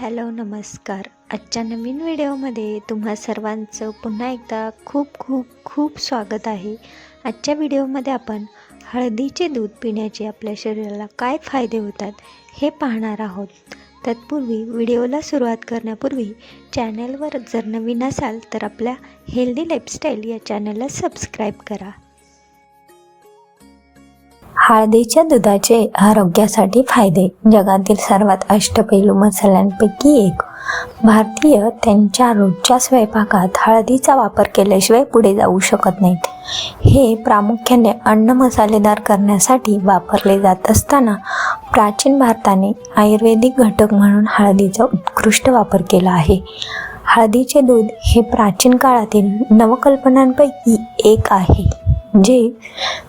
Hello नमस्कार. आजच्या नवीन व्हिडिओमध्ये तुम्हा सर्वांचं पुन्हा एकदा खूप खूप खूप स्वागत आहे. आजच्या व्हिडिओमध्ये आपण हळदीचे दूध पिण्याचे आपल्या शरीराला काय फायदे होतात हे पाहणार आहोत. तत्पूर्वी व्हिडिओला सुरुवात करण्यापूर्वी चॅनलवर जर नवीन असाल तर आपल्या हेल्दी लाईफस्टाईल या चॅनलला सबस्क्राईब करा. हळदीच्या दुधाचे आरोग्यासाठी फायदे. जगातील सर्वात अष्टपैलू मसाल्यांपैकी एक. भारतीय त्यांच्या रोजच्या स्वयंपाकात हळदीचा वापर केल्याशिवाय पुढे जाऊ शकत नाहीत. हे प्रामुख्याने अन्न मसालेदार करण्यासाठी वापरले जात असताना प्राचीन भारताने आयुर्वेदिक घटक म्हणून हळदीचा उत्कृष्ट वापर केला आहे. हळदीचे दूध हे प्राचीन काळातील नवकल्पनांपैकी एक आहे. जे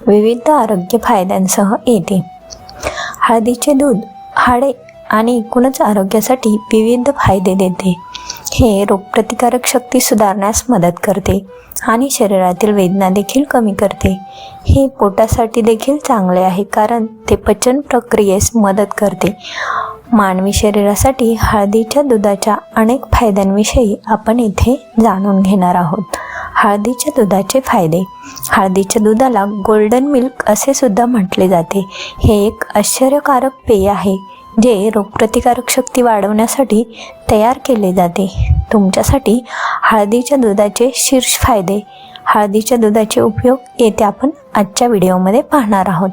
विविध आरोग्य फायद्यांसह येते. हळदीचे दूध हाडे आणि एकूणच आरोग्यासाठी विविध फायदे देते. हे रोगप्रतिकारक शक्ती सुधारण्यास मदत करते आणि शरीरातील वेदना देखील कमी करते. हे पोटासाठी देखील चांगले आहे कारण ते पचन प्रक्रियेस मदत करते. मानवी शरीरासाठी हळदीच्या दुधाच्या अनेक फायद्यांविषयी आपण इथे जाणून घेणार आहोत. हळदीच्या दुधाचे फायदे. हळदीच्या दुधाला गोल्डन मिल्क असे सुद्धा म्हटले जाते. हे एक आश्चर्यकारक पेय आहे जे रोगप्रतिकारक शक्ती वाढवण्यासाठी तयार केले जाते. तुमच्यासाठी हळदीच्या दुधाचे शीर्ष फायदे. हळदीच्या दुधाचे उपयोग येथे आपण आजच्या व्हिडिओमध्ये पाहणार आहोत.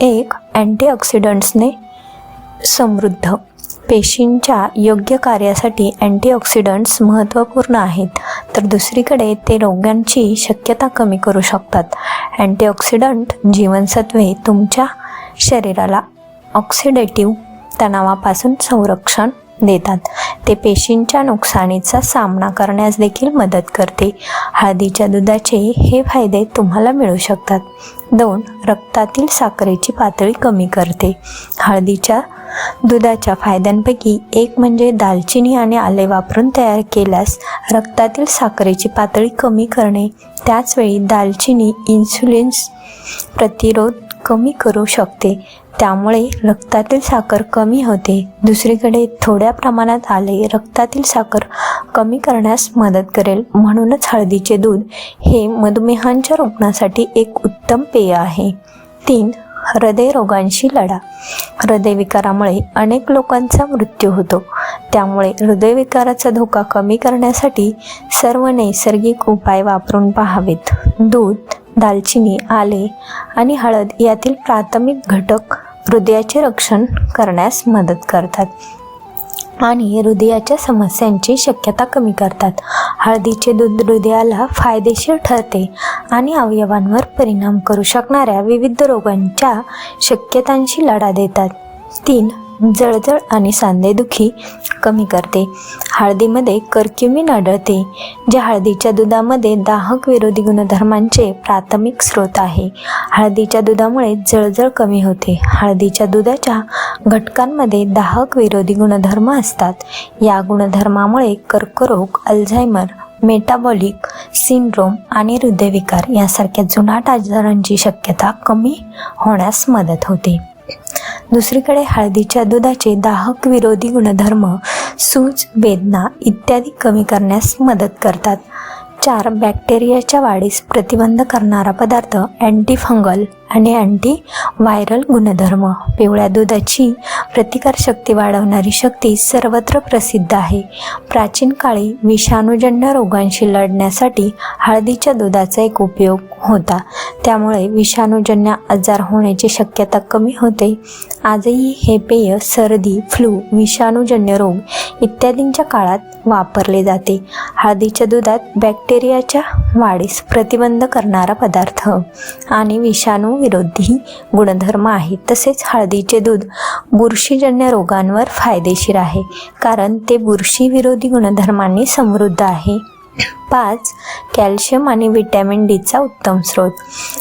एक अँटीऑक्सिडंट्सने समृद्ध. पेशींच्या योग्य कार्यासाठी अँटीऑक्सिडंट्स महत्त्वपूर्ण आहेत. तर दुसरीकडे ते रोगांची शक्यता कमी करू शकतात. अँटीऑक्सिडंट जीवनसत्वे तुमच्या शरीराला ऑक्सिडेटिव्ह तणावापासून संरक्षण देतात. ते पेशींच्या नुकसानीचा सामना करण्यास देखील मदत करते. हळदीच्या दुधाचे हे फायदे तुम्हाला मिळू शकतात. दोन रक्तातील साखरेची पातळी कमी करते. हळदीच्या दुधाच्या फायद्यांपैकी एक म्हणजे दालचिनी आणि आले वापरून तयार केल्यास रक्तातील साखरेची पातळी कमी करणे. त्याचवेळी दालचिनी इन्सुलिन्स प्रतिरोध कमी करू शकते. त्यामुळे रक्तातील साखर कमी होते. दुसरीकडे थोड्या प्रमाणात आले रक्तातील साखर कमी करण्यास मदत करेल. म्हणूनच हळदीचे दूध हे मधुमेहांच्या रुग्णासाठी एक उत्तम पेय आहे. तीन हृदयरोगांशी लढा. हृदयविकारामुळे अनेक लोकांचा मृत्यू होतो. त्यामुळे हृदयविकाराचा धोका कमी करण्यासाठी सर्व नैसर्गिक उपाय वापरून पाहावेत. दूध दालचिनी आले आणि हळद यातील प्राथमिक घटक हृदयाचे रक्षण करण्यास मदत करतात आणि हृदयाच्या समस्यांची शक्यता कमी करतात. हळदीचे दूध हृदयाला फायदेशीर ठरते आणि अवयवांवर परिणाम करू शकणाऱ्या विविध रोगांच्या शक्यतांशी लढा देतात. तीन जळजळ आणि सांधेदुखी कमी करते. हळदीमध्ये कर्क्युमिन आढळते जे हळदीच्या दुधामध्ये दाहक विरोधी गुणधर्मांचे प्राथमिक स्रोत आहे. हळदीच्या दुधामुळे जळजळ कमी होते. हळदीच्या दुधाच्या घटकांमध्ये दाहक विरोधी गुणधर्म असतात. या गुणधर्मामुळे कर्करोग अल्झायमर मेटाबॉलिक सिंड्रोम आणि हृदयविकार यासारख्या जुनाट आजारांची शक्यता कमी होण्यास मदत होते. दुसरीकडे हळदीच्या दुधाचे दाहक विरोधी गुणधर्म सूज वेदना इत्यादी कमी करण्यास मदत करतात. चार बॅक्टेरियाच्या वाढीस प्रतिबंध करणारा पदार्थ अँटीफंगल आणि अँटी व्हायरल गुणधर्म. पिवळ्या दुधाची प्रतिकारशक्ती वाढवणारी शक्ती सर्वत्र प्रसिद्ध आहे. प्राचीन काळी विषाणूजन्य रोगांशी लढण्यासाठी हळदीच्या दुधाचा एक उपयोग होता. त्यामुळे विषाणूजन्य आजार होण्याची शक्यता कमी होते. आजही हे पेय सर्दी फ्लू विषाणूजन्य रोग इत्यादींच्या काळात वापरले जाते. हळदीच्या दुधात बॅक्टेरियाच्या वाढीस प्रतिबंध करणारा पदार्थ आणि विषाणू विरोधी गुणधर्म आहे तसेच हळदीचे दूध बुरशीजन्य रोगांवर फायदेशीर आहे. कारण ते बुरशीविरोधी गुणधर्मांनी समृद्ध आहे. पाच कॅल्शियम आणि व्हिटॅमिन डीचा उत्तम स्रोत.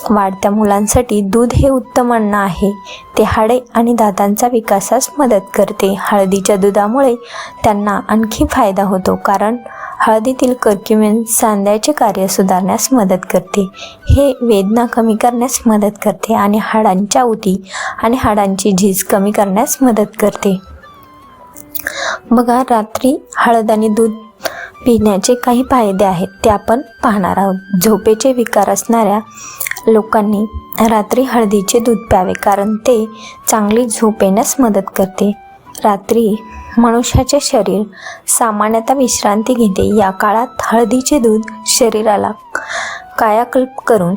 वाढत्या मुलांसाठी दूध हे उत्तम अन्न आहे. ते हाडे आणि दातांचा विकासास मदत करते. हळदीच्या दुधामुळे त्यांना आणखी फायदा होतो कारण हळदीतील कर्क्युमिन सांध्याचे कार्य सुधारण्यास मदत करते. हे वेदना कमी करण्यास मदत करते आणि हाडांच्या उती आणि हाडांची झीज कमी करण्यास मदत करते. बघा रात्री हळद आणि दूध पिण्याचे काही फायदे आहेत ते आपण पाहणार आहोत. झोपेचे विकार असणाऱ्या लोकांनी रात्री हळदीचे दूध प्यावे कारण ते चांगली झोप येण्यास मदत करते. रात्री मनुष्याचे शरीर सामान्यतः विश्रांती घेते. या काळात हळदीचे दूध शरीराला कायाकल्प करून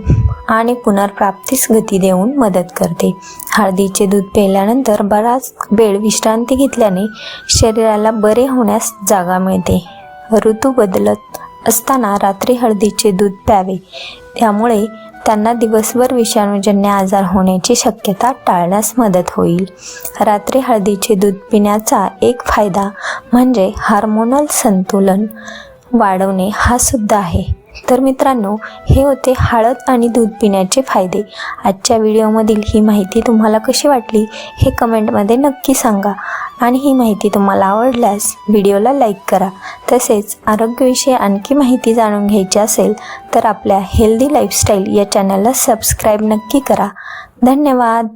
आणि पुनर्प्राप्तीस गती देऊन मदत करते. हळदीचे दूध प्यायल्यानंतर बराच वेळ विश्रांती घेतल्याने शरीराला बरे होण्यास जागा मिळते. ऋतू बदलत असताना रात्री हळदीचे दूध प्यावे. त्यामुळे त्यांना दिवसभर विषाणूजन्य आजार होण्याची शक्यता टाळण्यास मदत होईल. रात्री हळदीचे दूध पिण्याचा एक फायदा म्हणजे हार्मोनल संतुलन वाढवणे हा सुद्धा आहे. तर मित्रांनो हे होते हळद आणि दूध पिण्याचे फायदे. आजच्या व्हिडिओमधील ही माहिती तुम्हाला कशी वाटली हे कमेंटमध्ये नक्की सांगा. आणि ही माहिती तुम्हाला आवडल्यास व्हिडिओला लाईक करा. तसेच आरोग्यविषयी आणखी माहिती जाणून घ्यायची असेल तर आपल्या हेल्दी लाईफस्टाईल या चॅनलला सबस्क्राईब नक्की करा. धन्यवाद!